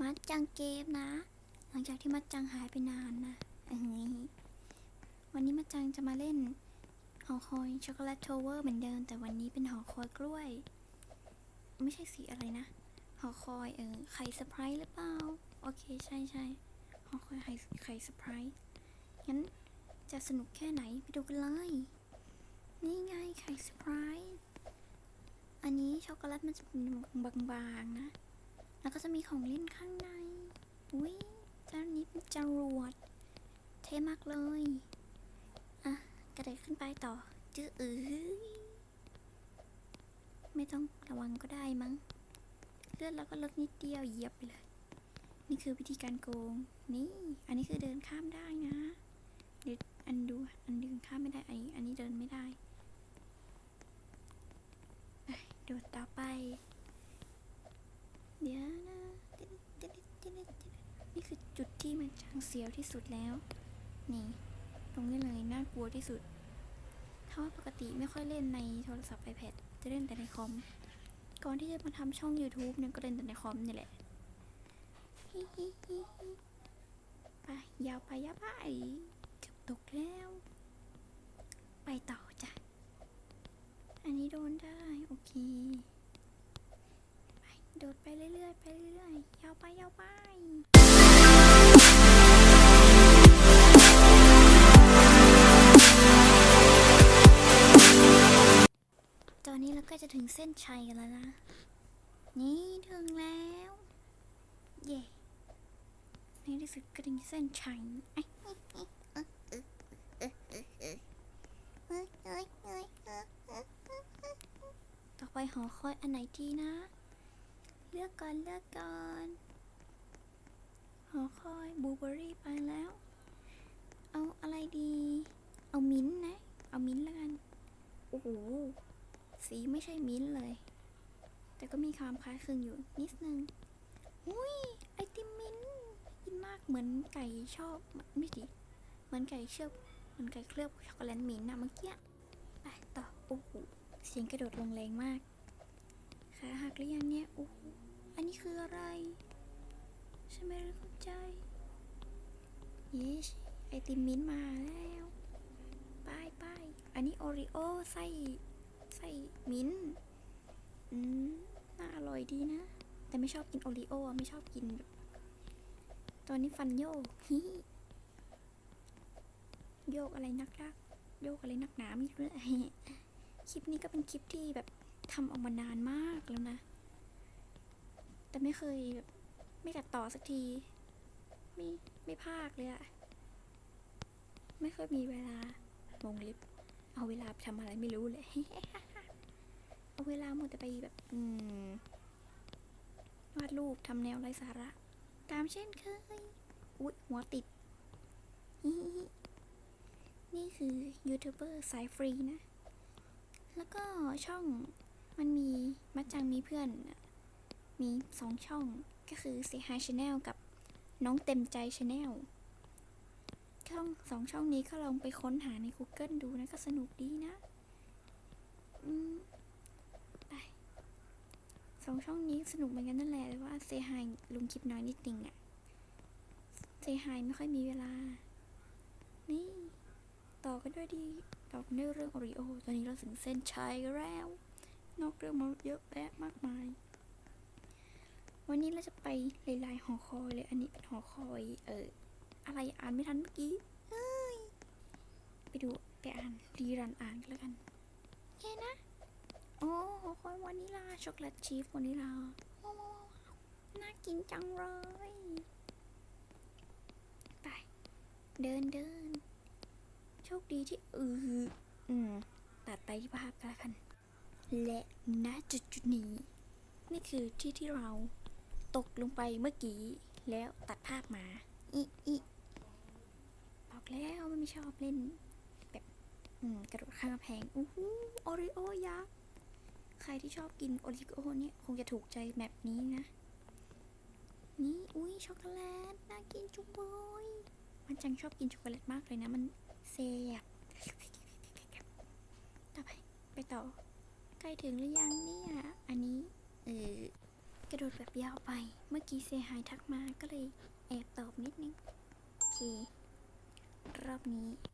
มัดจังเกมนะ หลังจากที่มัดจังหายไปนานนะเอ้วันนี้มัดจังจะมาเล่นหอคอยช็อกโกแลตโทเวอร์เหมือนเดิมแต่วันนี้เป็นหอคอยกล้วย ไม่ใช่สีอะไรนะหอคอยเออไข่เซอร์ไพรส์หรือเปล่า โอเคใช่ใช่หอคอยไข่ไข่เซอร์ไพรส์งั้นจะสนุกแค่ไหนไปดูกันเลยนี่ไงไข่เซอร์ไพรส์อันนี้ช็อกโกแลตมันจะเป็นบางๆนะ แล้วก็จะมีของเล่นข้างใน อุ้ยเจ้านี้เป็นจรวด เท่มากเลย อะ กระเด็นขึ้นไปต่อ จื้อเอ้ยไม่ต้องระวังก็ได้มั้ง เลื่อนแล้วก็ลดนิดเดียวเหยียบไปเลย นี่คือวิธีการโกง นี่ อันนี้คือเดินข้ามได้นะ เดี๋ยวอันดู อันเดินข้ามไม่ได้ อันนี้ อันนี้เดินไม่ได้อะโดดต่อไป เดี๋ยวนะนี่คือจุด ที่มันจางเสียวที่สุดแล้ว นี่ ตรงนี้เลยน่ากลัวที่สุด ถ้าว่าปกติไม่ค่อยเล่นในโทรศัพท์ iPad จะเล่นแต่ในคอม ก่อนที่จะมาทำช่อง YouTube เนี่ยก็เล่นแต่ในคอมนี่แหละฮิฮิฮิไปยาวไปยาวไปเกือบตกแล้ว ไปต่อจ้ะ อันนี้โดนได้ โอเคโดดไปเรื่อยๆ ไปเรื่อยๆ ยาวไป ยาวไป เส้นชัยแล้วนะ นี่ถึงแล้ว เย่ในที่สุดก็ถึงเส้นชัยต่อไปหอคอยอันไหนดีนะ เลือกก่อนเลือกก่อนหอคอยบูเบอรี่ไปแล้ว เอาอะไรดี เอามิ้นนะ เอามิ้นแล้วกัน โอ้โห สีไม่ใช่มิ้นเลย แต่ก็มีความคล้ายคลึงอยู่นิดนึง อุ้ยไอติมมิ้นกินมากเหมือนไก่ชอบไม่ดิเหมือนไก่เชือบเหมือนไก่เคลือบช็อกโกแลตมิ้นนะเมื่อกี้ไปต่อโอ้โหเสียงกระโดดลงแรงมากขาหักหรือยังเนี่ยโอ้โหอันนี้คืออะไรใช่ไหมรู้ใจเยสไอติมมิ้นมาแล้วไป้ายป้ายอันนี้โอริโอไส้ ไส้มิ้นอืมน่าอร่อยดีนะ แต่ไม่ชอบกินโอริโอไม่ชอบกินแบบตอนนี้ฟันโยกฮิโยกอะไรนักรักโยกอะไรนักหนาไม่รู้เลยคลิปนี้ก็เป็นคลิปที่แบบทำออกมานานมากแล้วนะ แต่ไม่เคยแบบไม่ตัดต่อสักที ไม่ไม่พากเลยอะไม่เคยมีเวลาวงลิฟเอาเวลาทำอะไรไม่รู้เลย เอาเวลาหมดแต่ไปแบบอืมวาดรูปทำแนวไร้สาระ ตามเช่นเคย อุ๊ย หัวติด นี่คือยูทูบเบอร์สายฟรีนะ แล้วก็ช่องมันมีมัดจังมีเพื่อน มีสองช่องก็คือ Say Hi Channel กับน้องเต็มใจ Channel ช่องสองช่องนี้ก็ลองไปค้นหาใน Google ดูนะ ก็สนุกดีนะ อืม องช่องนี้สนุกเหมือนกันนั่นแหละแต่ว่า Say Hi ลงคลิปน้อยนิดนึงอะ Say Hi ไม่ค่อยมีเวลา นี่ ต่อกันด้วยดีต่อกันด้วยเรื่องโอริโอตอนนี้เราถึงเส้นชัยแล้ว นอกเรื่องมาเยอะแยะมากมาย วันนี้เราจะไปลายๆหอคอยเลย อันนี้เป็นหอคอยเอออะไรอ่านไม่ทันเมื่อกี้เอ้ยไปดูไปอ่านรีรันอ่านกันแล้วกันแค่นะ โอ้โหคอยวานิลาช็อกโกแลตชีฟวานิลาว้าวน่ากินจังเลยไปเดินเดินโชคดีที่เอออืมตัดไปที่ภาพกันละกัน และณจุดจุดนี้ นี่คือที่ที่เราตกลงไปเมื่อกี้ แล้วตัดภาพมาอีอีบอกแล้วไม่ชอบเล่น แบบ อืม กระโดดข้ามกำแพงอู้หูโอริโอย ใครที่ชอบกินโอริโอเนี่ยคงจะถูกใจแบบนี้นะ นี่ อุ้ยช็อกโกแลต น่ากินจุ๊บอยมันจังชอบกินช็อกโกแลตมากเลยนะ มันเสียบต่อไปไปต่อ ใกล้ถึงหรือยังเนี่ย อันนี้ เออกระโดดแบบยาวไป เมื่อกี้เซฮายทักมาก็เลยแอบตอบนิดนึง โอเค รอบนี้